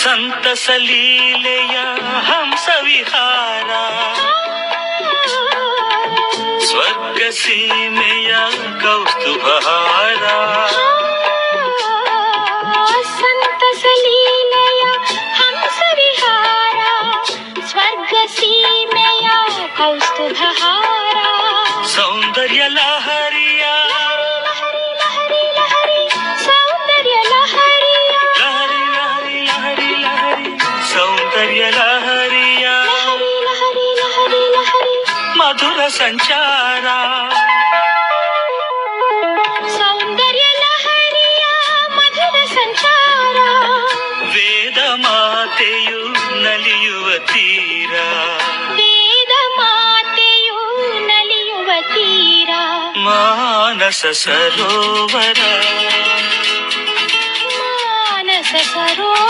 ಸಂತಸ ಲೀಲೆಯ ಹಂಸ ವಿಹಾರ ಸ್ವರ್ಗ ಸೀಮೆಯ ಕೌಸ್ತುಭಹಾರ ಸಂತಸ ಲೀಲೆಯ ಹಂಸ ವಿಹಾರ ಸ್ವರ್ಗ ಸೀಮೆಯ ಕೌಸ್ತುಭಹಾರ ಸೌಂದರ್ಯ ಲಹರಿಯ ಸೌಂದರ್ಯ ಲಹರಿಯ ಲಹರಿ ಲಹರಿ ಲಹರಿ ಲಹರಿ ಮಧುರ ಸಂಚಾರ ಸೌಂದರ್ಯ ಲಹರಿಯ ಮಧುರ ಸಂಚಾರ ವೇದ ಮಾತೆಯು ನಲಿಯುವ ತೀರ ವೇದ ಮಾತೆಯು ನಲಿಯುವ ತೀರ ಮಾನಸ ಸರೋವರ ಮಾನಸ ಸರೋವರ